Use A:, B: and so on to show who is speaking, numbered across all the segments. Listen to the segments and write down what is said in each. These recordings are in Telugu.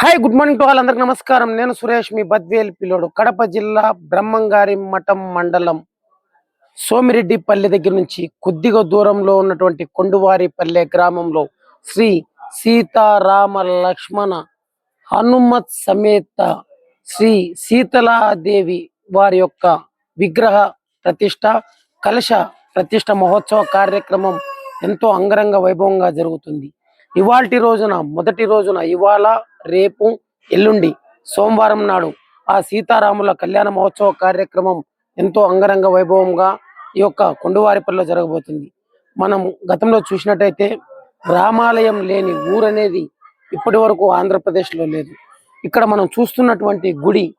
A: Hi good morning to all అందరికి నమస్కారం. నేను సురేష్ మీ బద్వేల్ పిల్లోడు. కడప జిల్లా బ్రహ్మంగారి మఠం మండలం సోమిరెడ్డిపల్లి దగ్గర నుంచి కొద్దిగా దూరంలో ఉన్నటువంటి కొండువారిపల్లె గ్రామంలో శ్రీ సీతారామ లక్ష్మణ హనుమత్ సమేత శ్రీ సీతలాదేవి వారి యొక్క విగ్రహ ప్రతిష్ట కలశ ప్రతిష్ట మహోత్సవ కార్యక్రమం ఎంతో అంగరంగ వైభవంగా జరుగుతుంది. ఇవాల్టి రోజున మొదటి రోజున ఇవాళ రేపు ఎల్లుండి సోమవారం నాడు ఆ సీతారాముల కళ్యాణ మహోత్సవ కార్యక్రమం ఎంతో అంగరంగ వైభవంగా ఈ యొక్క కొండవారిపల్లిలో జరగబోతుంది. మనం గతంలో చూసినట్టయితే రామాలయం లేని ఊరనేది ఇప్పటి వరకు ఆంధ్రప్రదేశ్లో లేదు. ఇక్కడ మనం చూస్తున్నటువంటి గుడి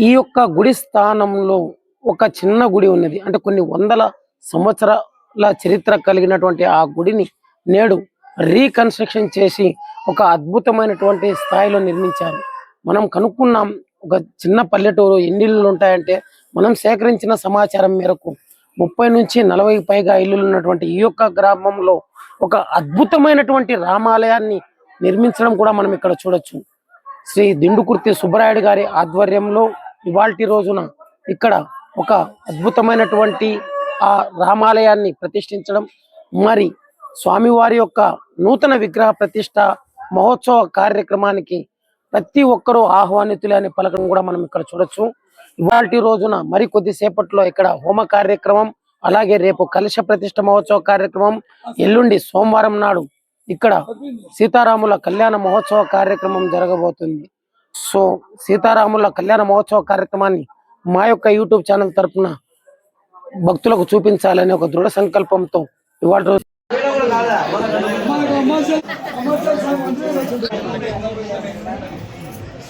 A: ఈ యొక్క గుడి స్థానంలో ఒక చిన్న గుడి ఉన్నది. అంటే కొన్ని వందల సంవత్సరాల చరిత్ర కలిగినటువంటి ఆ గుడిని నేడు రీకన్స్ట్రక్షన్ చేసి ఒక అద్భుతమైనటువంటి స్థాయిలో నిర్మించారు. మనం కనుక్కున్నాం ఒక చిన్న పల్లెటూరు ఎన్ని ఇల్లులు ఉంటాయంటే మనం సేకరించిన సమాచారం మేరకు ముప్పై నుంచి నలభై పైగా ఇల్లులు ఉన్నటువంటి ఈ యొక్క గ్రామంలో ఒక అద్భుతమైనటువంటి రామాలయాన్ని నిర్మించడం కూడా మనం ఇక్కడ చూడొచ్చు. శ్రీ దిండుకుర్తి సుబ్బరాయుడు గారి ఆధ్వర్యంలో ఇవాల్టి రోజున ఇక్కడ ఒక అద్భుతమైనటువంటి ఆ రామాలయాన్ని ప్రతిష్ఠించడం మరి స్వామివారి యొక్క నూతన విగ్రహ ప్రతిష్ట మహోత్సవ కార్యక్రమానికి ప్రతి ఒక్కరూ ఆహ్వానితులే అని పలకడం కూడా మనం ఇక్కడ చూడొచ్చు. ఇవాళ రోజున మరి కొద్దిసేపట్లో ఇక్కడ హోమ కార్యక్రమం అలాగే రేపు కలశ ప్రతిష్ట మహోత్సవ కార్యక్రమం ఎల్లుండి సోమవారం నాడు ఇక్కడ సీతారాముల కళ్యాణ మహోత్సవ కార్యక్రమం జరగబోతుంది. సో సీతారాముల కళ్యాణ మహోత్సవ కార్యక్రమాన్ని మా యొక్క యూట్యూబ్ ఛానల్ తరపున భక్తులకు చూపించాలనే ఒక దృఢ సంకల్పంతో ఇవాళ రోజు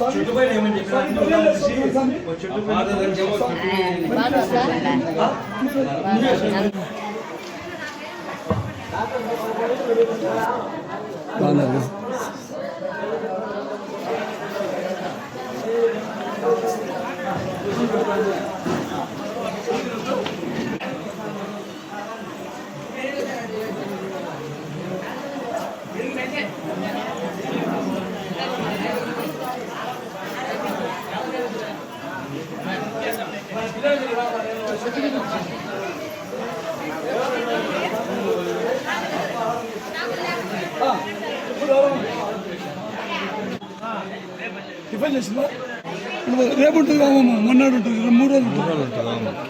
A: చుట్టుపైన ఏమని చెప్పిన చుట్టుపైన Thank you.
B: టిఫిన్ చేసిందా ఇప్పుడు రేపు ఉంటుంది కామమ్మ మొన్నాడు ఉంటుంది రేపు మూడు రోజులు ఉంటుంది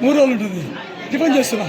B: మూడు రోజులు ఉంటుంది టిఫిన్ చేస్తున్నా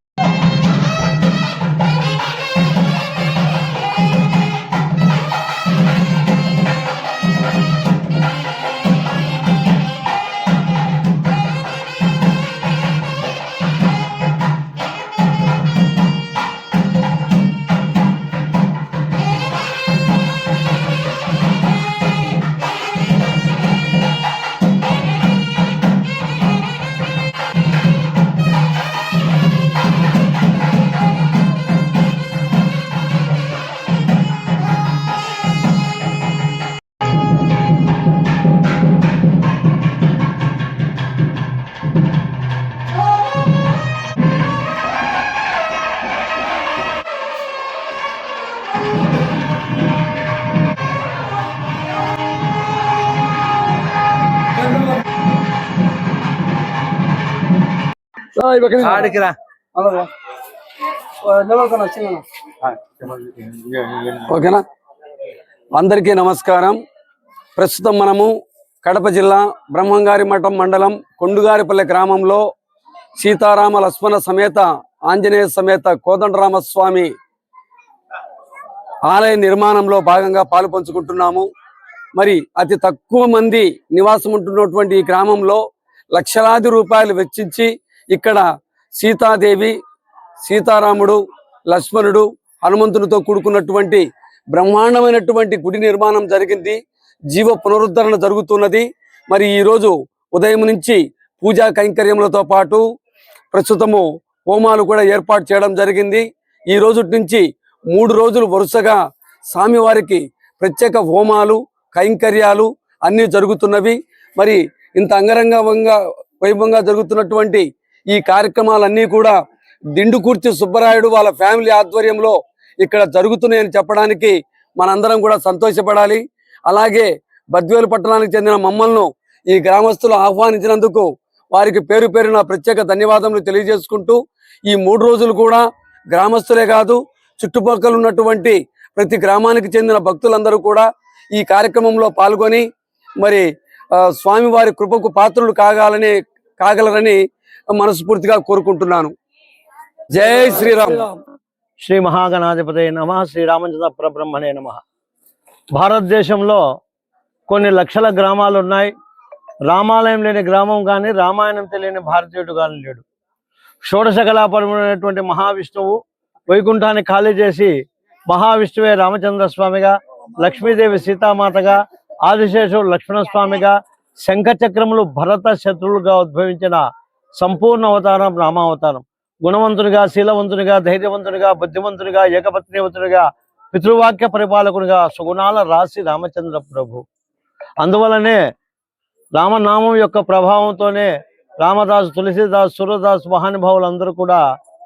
B: ఓకేనా? అందరికీ నమస్కారం. ప్రస్తుతం మనము కడప జిల్లా బ్రహ్మంగారి మఠం మండలం కొండుగారిపల్లె గ్రామంలో సీతారామ లక్ష్మణ సమేత ఆంజనేయ సమేత కోదండరామస్వామి ఆలయ నిర్మాణంలో భాగంగా పాలు పంచుకుంటున్నాము. మరి అతి తక్కువ మంది నివాసం ఉంటున్నటువంటి ఈ గ్రామంలో లక్షలాది రూపాయలు వెచ్చించి ఇక్కడ సీతాదేవి
C: సీతారాముడు లక్ష్మణుడు హనుమంతునితో కూడుకున్నటువంటి బ్రహ్మాండమైనటువంటి గుడి నిర్మాణం జరిగింది. జీవ పునరుద్ధరణ జరుగుతున్నది. మరి ఈరోజు ఉదయం నుంచి పూజా కైంకర్యములతో పాటు ప్రస్తుతము హోమాలు కూడా ఏర్పాటు చేయడం జరిగింది. ఈ రోజు నుంచి మూడు రోజులు వరుసగా స్వామివారికి ప్రత్యేక హోమాలు కైంకర్యాలు అన్నీ జరుగుతున్నవి. మరి ఇంత అంగరంగ వైభవంగా జరుగుతున్నటువంటి ఈ కార్యక్రమాలన్నీ కూడా దిండుకూర్చి సుబ్బరాయుడు వాళ్ళ ఫ్యామిలీ ఆధ్వర్యంలో ఇక్కడ జరుగుతున్నాయని చెప్పడానికి మనందరం కూడా సంతోషపడాలి. అలాగే బద్వేలు పట్టణానికి చెందిన మమ్మల్ని ఈ గ్రామస్తులు ఆహ్వానించినందుకు వారికి పేరు పేరున ప్రత్యేక ధన్యవాదములు తెలియజేసుకుంటూ ఈ మూడు రోజులు కూడా గ్రామస్తులే కాదు చుట్టుపక్కల ఉన్నటువంటి ప్రతి గ్రామానికి చెందిన భక్తులందరూ కూడా ఈ కార్యక్రమంలో పాల్గొని మరి స్వామివారి కృపకు పాత్రులు కాగాలని కాగలరని మనస్ఫూర్తిగా కోరుకుంటున్నాను. జై శ్రీరామ్.
D: శ్రీ మహాగణాధిపతి నమ. శ్రీరామచంద్ర పరబ్రహ్మణే నమ. భారతదేశంలో కొన్ని లక్షల గ్రామాలు ఉన్నాయి. రామాలయం లేని గ్రామం కానీ రామాయణం తెలియని భారతీయుడు కానీ లేడు. షోడశ కళాపరమైనటువంటి మహావిష్ణువు వైకుంఠాన్ని ఖాళీ చేసి మహావిష్ణువే రామచంద్ర స్వామిగా లక్ష్మీదేవి సీతామాతగా ఆదిశేషుడు లక్ష్మణస్వామిగా శంఖచక్రములు భరత శత్రువులుగా ఉద్భవించిన సంపూర్ణ అవతారం రామావతారం. గుణవంతునిగా శీలవంతునిగా ధైర్యవంతునిగా బుద్ధిమంతునిగా ఏకపత్నివంతునిగా పితృవాక్య పరిపాలకునిగా సుగుణాల రాశి రామచంద్ర ప్రభు. అందువలనే రామనామం యొక్క ప్రభావంతోనే రామదాసు తులసిదాస్ సూరదాస్ మహానుభావులందరూ కూడా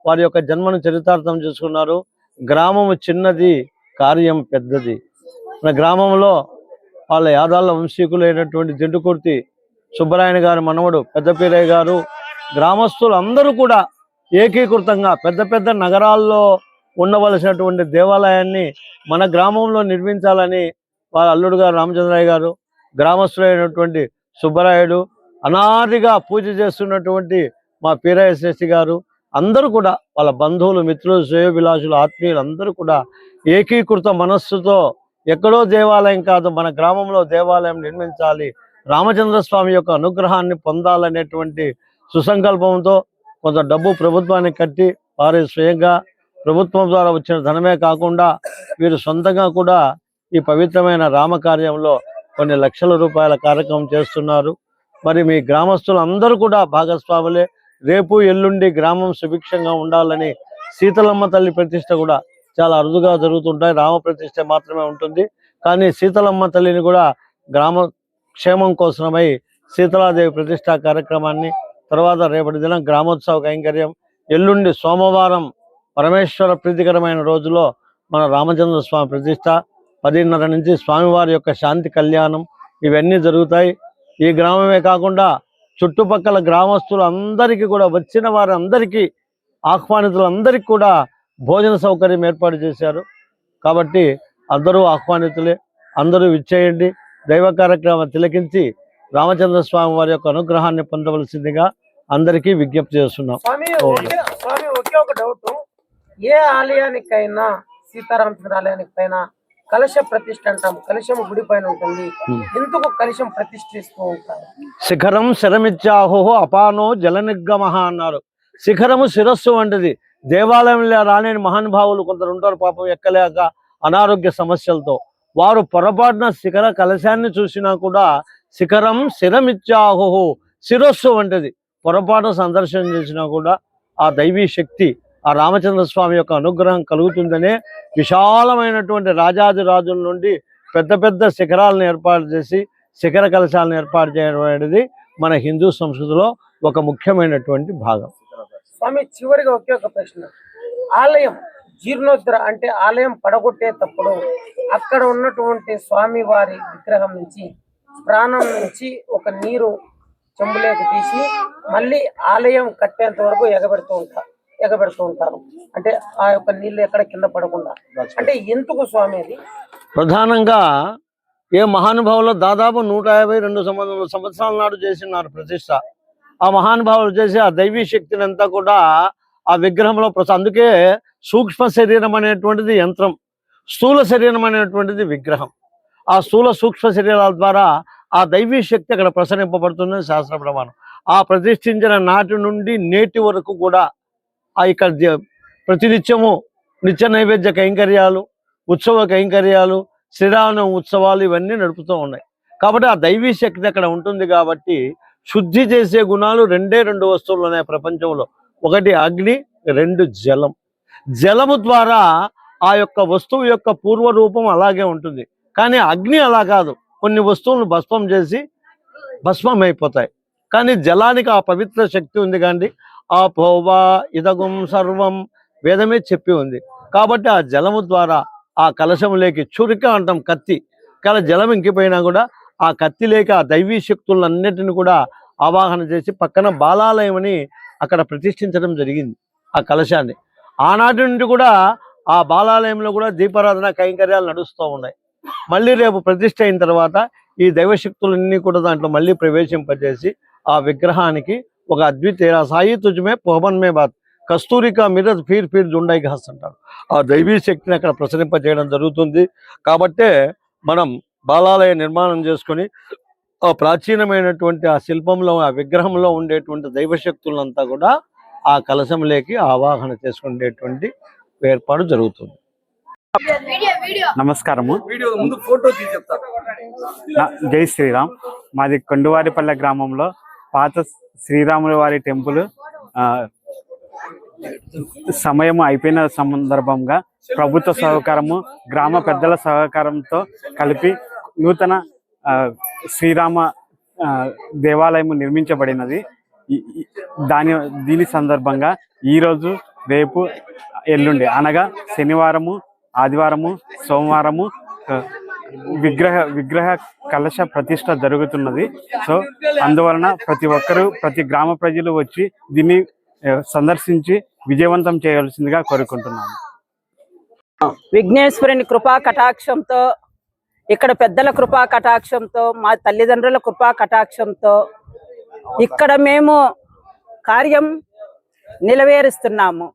D: వారి యొక్క జన్మను చరితార్థం చేసుకున్నారు. గ్రామము చిన్నది కార్యం పెద్దది. మన గ్రామంలో వాళ్ళ యాదాల వంశీకులైనటువంటి దిండుకుర్తి సుబ్బరాయణ గారి మనవడు పెద్దపీరయ్య గారు గ్రామస్తులు అందరూ కూడా ఏకీకృతంగా పెద్ద పెద్ద నగరాల్లో ఉండవలసినటువంటి దేవాలయాన్ని మన గ్రామంలో నిర్మించాలని వాళ్ళ అల్లుడు గారు రామచంద్రయ్య గారు గ్రామస్తులైనటువంటి సుబ్బరాయుడు అనాదిగా పూజ చేస్తున్నటువంటి మా పీరయ్య శ్రేష్ఠి గారు అందరూ కూడా వాళ్ళ బంధువులు మిత్రులు శ్రేయోభిలాషులు ఆత్మీయులు అందరూ కూడా ఏకీకృత మనస్సుతో ఎక్కడో దేవాలయం కాదు మన గ్రామంలో దేవాలయం నిర్మించాలి రామచంద్ర స్వామి యొక్క అనుగ్రహాన్ని పొందాలనేటువంటి సుసంకల్పంతో కొంత డబ్బు ప్రభుత్వానికి కట్టి వారి స్వయంగా ప్రభుత్వం ద్వారా వచ్చిన ధనమే కాకుండా వీరు సొంతంగా కూడా ఈ పవిత్రమైన రామకార్యంలో కొన్ని లక్షల రూపాయల కార్యక్రమం చేస్తున్నారు. మరి మీ గ్రామస్తులు అందరూ కూడా భాగస్వాములే. రేపు ఎల్లుండి గ్రామం సుభిక్షంగా ఉండాలని శీతలమ్మ తల్లి ప్రతిష్ట కూడా చాలా అరుదుగా జరుగుతుంటాయి. రామ ప్రతిష్ట మాత్రమే ఉంటుంది. కానీ శీతలమ్మ తల్లిని కూడా గ్రామ క్షేమం కోసమై శీతలాదేవి ప్రతిష్ట కార్యక్రమాన్ని తర్వాత రేపటి దినం గ్రామోత్సవ కైంకర్యం. ఎల్లుండి సోమవారం పరమేశ్వర ప్రీతికరమైన రోజులో మన రామచంద్ర స్వామి ప్రతిష్ట. పదిన్నర నుంచి స్వామివారి యొక్క శాంతి కళ్యాణం. ఇవన్నీ జరుగుతాయి. ఈ గ్రామమే కాకుండా చుట్టుపక్కల గ్రామస్తులు అందరికీ కూడా వచ్చిన వారందరికీ ఆహ్వానితులందరికీ కూడా భోజన సౌకర్యం ఏర్పాటు చేశారు. కాబట్టి అందరూ ఆహ్వానితులే. అందరూ విచ్చేయండి. దైవ కార్యక్రమం తిలకించి రామచంద్ర స్వామి వారి యొక్క అనుగ్రహాన్ని పొందవలసిందిగా అందరికీ విజ్ఞప్తి చేస్తున్నాం.
A: స్వామి. ఒకే ఒకే డౌట్. ఏ ఆలయానికైనా సీతారామచంద్ర ఆలయానికి పైన కలశ ప్రతిష్ఠ అంటాం కలశం గుడి పైన ఉంటుంది. ఎందుకు కలశం ప్రతిష్ఠిస్తూ ఉంటారు?
D: శిఖరం శరమిచ్చాహో అపానో జల నిర్గమః అన్నారు. శిఖరము శిరస్సు వంటిది. దేవాలయంలో రాలేని మహానుభావులు కొందరు ఉంటారు పాపం ఎక్కలేక అనారోగ్య సమస్యలతో. వారు పొరపాటున శిఖర కలశాన్ని చూసినా కూడా శిఖరం శిరమిచ్చాహో శిరస్సు వంటిది. పొరపాటు సందర్శనం చేసినా కూడా ఆ దైవీ శక్తి ఆ రామచంద్ర స్వామి యొక్క అనుగ్రహం కలుగుతుందనే విశాలమైనటువంటి రాజాదిరాజుల నుండి పెద్ద పెద్ద శిఖరాలను ఏర్పాటు చేసి శిఖర కలశాలను ఏర్పాటు చేయడం అనేది మన హిందూ సంస్కృతిలో ఒక ముఖ్యమైనటువంటి భాగం.
A: స్వామి చివరిగా ఒకే ఒక ప్రశ్న. ఆలయం జీర్ణోద్ధర అంటే ఆలయం పడగొట్టేటప్పుడు అక్కడ ఉన్నటువంటి స్వామి వారి విగ్రహం నుంచి ప్రాణం నుంచి ఒక నీరు చెంబులోకి తీసి మళ్ళీ ఆలయం కట్టేంత వరకు ఎగబెడుతూ ఉంటారు ఎగబెడుతూ ఉంటారు. అంటే ఆ యొక్క నీళ్ళు ఎక్కడ కింద పడకుండా. అంటే ఎందుకు స్వామి అది?
D: ప్రధానంగా ఏ మహానుభావులు దాదాపు నూట యాభై రెండు సంవత్సరాల సంవత్సరాల నాడు చేసినారు ప్రతిష్ట. ఆ మహానుభావులు చేసి ఆ దైవీ శక్తిని అంతా కూడా ఆ విగ్రహంలో ప్రస అందుకే సూక్ష్మ శరీరం అనేటువంటిది యంత్రం స్థూల శరీరం అనేటువంటిది విగ్రహం. ఆ స్థూల సూక్ష్మ శరీరాల ద్వారా ఆ దైవీ శక్తి అక్కడ ప్రసరింపబడుతుందని శాస్త్ర ప్రమాణం. ఆ ప్రతిష్ఠించిన నాటి నుండి నేటి వరకు కూడా ఆ ఇక్కడ ప్రతినిత్యము నిత్య నైవేద్య కైంకర్యాలు ఉత్సవ కైంకర్యాలు శ్రీరామ ఉత్సవాలు ఇవన్నీ నడుపుతూ ఉన్నాయి. కాబట్టి ఆ దైవీ శక్తి అక్కడ ఉంటుంది కాబట్టి శుద్ధి చేసే గుణాలు రెండే రెండు వస్తువులు ఉన్నాయి ప్రపంచంలో. ఒకటి అగ్ని రెండు జలం. జలము ద్వారా ఆ యొక్క వస్తువు యొక్క పూర్వ రూపం అలాగే ఉంటుంది. కానీ అగ్ని అలా కాదు. కొన్ని వస్తువులను భస్మం చేసి భస్మం అయిపోతాయి కానీ జలానికి ఆ పవిత్ర శక్తి ఉంది కానీ ఆ పోవా ఇదగుం సర్వం వేదమే చెప్పి ఉంది. కాబట్టి ఆ జలము ద్వారా ఆ కలశంలోకి చురిక అంటాం కత్తి. కానీ జలం ఇంకిపోయినా కూడా ఆ కత్తి లేక ఆ దైవీ శక్తులన్నిటిని కూడా ఆవాహన చేసి పక్కన బాలాలయం అని అక్కడ ప్రతిష్ఠించడం జరిగింది ఆ కలశాన్ని. ఆనాటి నుండి కూడా ఆ బాలాలయంలో కూడా దీపారాధన కైంకర్యాలు నడుస్తూ ఉన్నాయి. మళ్ళీ రేపు ప్రతిష్ఠ అయిన తర్వాత ఈ దైవశక్తులన్నీ కూడా దాంట్లో మళ్ళీ ప్రవేశింపజేసి ఆ విగ్రహానికి ఒక అద్వితీయ సాయి తుజమే పోహన్ మే బాత్. కస్తూరిక మీద ఫీర్ ఫీర్ జుండై ఘాస్ అంటారు. ఆ దైవీ శక్తిని అక్కడ ప్రసరింపజేయడం జరుగుతుంది. కాబట్టే మనం బాలాలయ నిర్మాణం చేసుకొని ఆ ప్రాచీనమైనటువంటి ఆ శిల్పంలో ఆ విగ్రహంలో ఉండేటువంటి దైవశక్తులంతా కూడా ఆ కలశంలోకి ఆవాహన చేసుకునేటువంటి ఏర్పాటు జరుగుతుంది.
E: నమస్కారము. జై శ్రీరామ్. మాది కొండవారిపల్లె గ్రామంలో పాత శ్రీరాముల వారి టెంపుల్ ఆ, సమయం అయిపోయిన సందర్భంగా ప్రభుత్వ సహకారము గ్రామ పెద్దల సహకారంతో కలిపి నూతన శ్రీరామ దేవాలయం నిర్మించబడినది. దాని దీని సందర్భంగా ఈరోజు రేపు ఎల్లుండి అనగా శనివారము ఆదివారము సోమవారము విగ్రహ విగ్రహ కలశ ప్రతిష్ట జరుగుతున్నది. సో అందువలన ప్రతి ఒక్కరూ ప్రతి గ్రామ ప్రజలు వచ్చి దీన్ని సందర్శించి విజయవంతం చేయవలసిందిగా కోరుకుంటున్నాను.
F: విఘ్నేశ్వరుని కృపా కటాక్షంతో ఇక్కడ పెద్దల కృపా కటాక్షంతో మా తల్లిదండ్రుల కృపా కటాక్షంతో ఇక్కడ మేము కార్యం నిలవేరుస్తున్నాము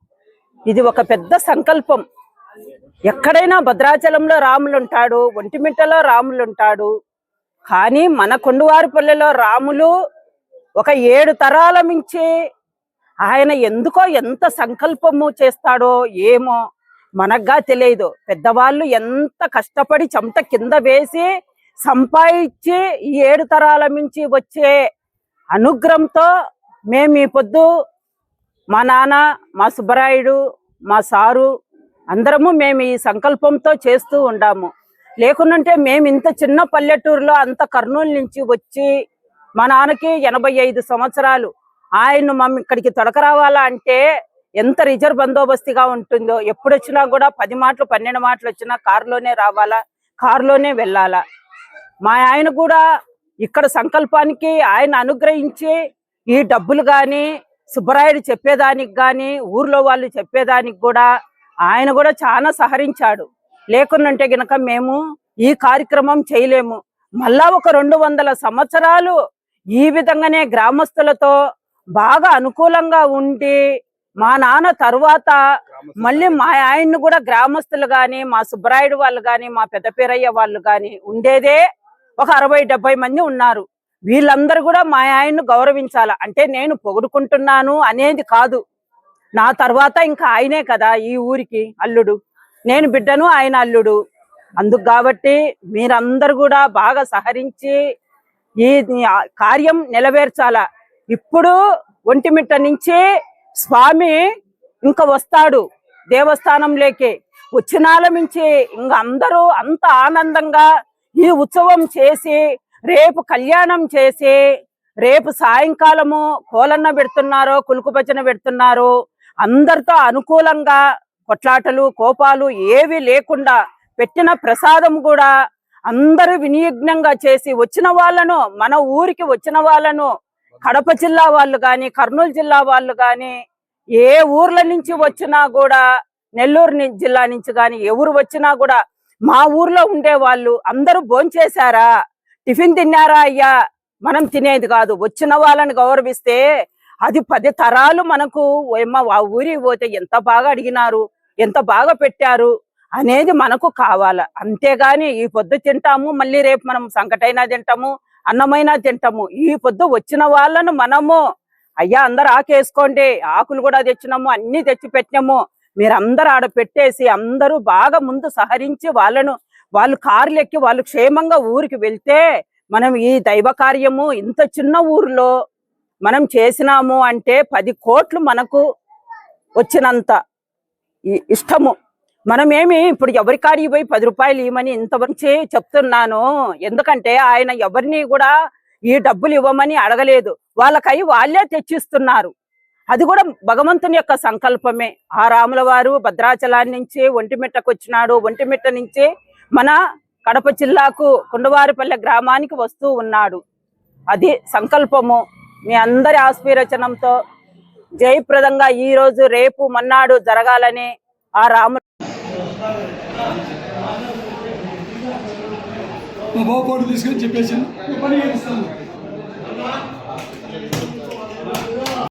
F: ఇది ఒక పెద్ద సంకల్పం. ఎక్కడైనా భద్రాచలంలో రాములు ఉంటాడు ఒంటిమిట్టలో రాములు ఉంటాడు కానీ మన కొండవారిపల్లెలో రాములు ఒక ఏడు తరాల మించి ఆయన ఎందుకో ఎంత సంకల్పము చేస్తాడో ఏమో మనగ్గా తెలియదు. పెద్దవాళ్ళు ఎంత కష్టపడి చెమట కింద వేసి సంపాదించి ఈ ఏడు తరాల మించి వచ్చే అనుగ్రహంతో మేము ఈ పొద్దు మా నాన్న మా సుబ్బరాయుడు మా సారు అందరము మేము ఈ సంకల్పంతో చేస్తూ ఉండాము. లేకుంటే మేము ఇంత చిన్న పల్లెటూరులో అంత కర్నూలు నుంచి వచ్చి మా నాన్నకి ఎనభై ఐదు సంవత్సరాలు. ఆయన మమ్మ ఇక్కడికి తొడకరావాలా అంటే ఎంత రిజర్వ్ బందోబస్తుగా ఉంటుందో ఎప్పుడు వచ్చినా కూడా పది మాటలు పన్నెండు మాటలు వచ్చినా కారులోనే రావాలా కారులోనే వెళ్ళాలా. మా ఆయన కూడా ఇక్కడ సంకల్పానికి ఆయన అనుగ్రహించి ఈ డబ్బులు కానీ సుబ్బరాయుడు చెప్పేదానికి కానీ ఊర్లో వాళ్ళు చెప్పేదానికి కూడా ఆయన కూడా చాలా సహరించాడు. లేకున్నంటే గనక మేము ఈ కార్యక్రమం చేయలేము. మళ్ళా ఒక రెండు వందల సంవత్సరాలు ఈ విధంగానే గ్రామస్తులతో బాగా అనుకూలంగా ఉండి మా నాన్న తరువాత మళ్ళీ మా ఆయన్ని కూడా గ్రామస్తులు గాని మా సుబ్బరాయుడు వాళ్ళు గాని మా పెద్ద పేరయ్య వాళ్ళు గాని ఉండేదే ఒక అరవై డెబ్బై మంది ఉన్నారు. వీళ్ళందరూ కూడా మా ఆయన్ను గౌరవించాల? అంటే నేను పొగుడుకుంటున్నాను అనేది కాదు. నా తర్వాత ఇంకా ఆయనే కదా ఈ ఊరికి అల్లుడు. నేను బిడ్డను ఆయన అల్లుడు. అందుకు కాబట్టి మీరందరు కూడా బాగా సహరించి ఈ కార్యం నెలవేర్చాల. ఇప్పుడు ఒంటిమిట్ట నుంచి స్వామి ఇంకా వస్తాడు దేవస్థానంలోకి. వచ్చినాల నుంచి ఇంక అందరూ అంత ఆనందంగా ఈ ఉత్సవం చేసి రేపు కళ్యాణం చేసి రేపు సాయంకాలము కోలన్న పెడుతున్నారు కులుకు భజన పెడుతున్నారు అందరితో అనుకూలంగా కొట్లాటలు కోపాలు ఏవి లేకుండా పెట్టిన ప్రసాదం కూడా అందరూ వినియోగంగా చేసి వచ్చిన వాళ్ళను మన ఊరికి వచ్చిన వాళ్ళను కడప జిల్లా వాళ్ళు గాని కర్నూలు జిల్లా వాళ్ళు గాని ఏ ఊర్ల నుంచి వచ్చినా కూడా నెల్లూరు జిల్లా నుంచి గాని ఎవరు వచ్చినా కూడా మా ఊర్లో ఉండే వాళ్ళు అందరూ భోంచేశారా? టిఫిన్ తిన్నారా అయ్యా? మనం తినేది కాదు. వచ్చిన వాళ్ళని గౌరవిస్తే అది పది తరాలు మనకు ఏమ్మ ఆ ఊరికి పోతే ఎంత బాగా అడిగినారు ఎంత బాగా పెట్టారు అనేది మనకు కావాల. అంతేగాని ఈ పొద్దు తింటాము మళ్ళీ రేపు మనం సంకటైనా తింటాము అన్నమైనా తింటాము. ఈ పొద్దు వచ్చిన వాళ్ళను మనము అయ్యా అందరు ఆకేసుకోండి ఆకులు కూడా తెచ్చినాము అన్ని తెచ్చి పెట్టినాము. మీరు అందరు ఆడ పెట్టేసి అందరూ బాగా ముందు సహరించి వాళ్ళను వాళ్ళు కార్లు ఎక్కి వాళ్ళు క్షేమంగా ఊరికి వెళ్తే మనం ఈ దైవ కార్యము ఇంత చిన్న ఊరిలో మనం చేసినాము అంటే పది కోట్లు మనకు వచ్చినంత ఇష్టము. మనమేమి ఇప్పుడు ఎవరి కాడికి పోయి పది రూపాయలు ఇవ్వమని ఇంతవరకు చెప్తున్నాను. ఎందుకంటే ఆయన ఎవరిని కూడా ఈ డబ్బులు ఇవ్వమని అడగలేదు. వాళ్ళకై వాళ్ళే తెచ్చిస్తున్నారు. అది కూడా భగవంతుని యొక్క సంకల్పమే. ఆ రాముల వారు భద్రాచలాన్ని నుంచి ఒంటిమిట్టకు వచ్చినాడు. ఒంటిమిట్ట నుంచి మన కడప జిల్లాకు కుండవారిపల్లె గ్రామానికి వస్తూ ఉన్నాడు. అది సంకల్పము. మీ అందరి ఆస్పిరచనంతో జయప్రదంగా ఈ రోజు రేపు మన్నాడు జరగాలని ఆ రాము
B: మా బాబు పాటు తీసుకొని చెప్పేసి పని చేస్తాను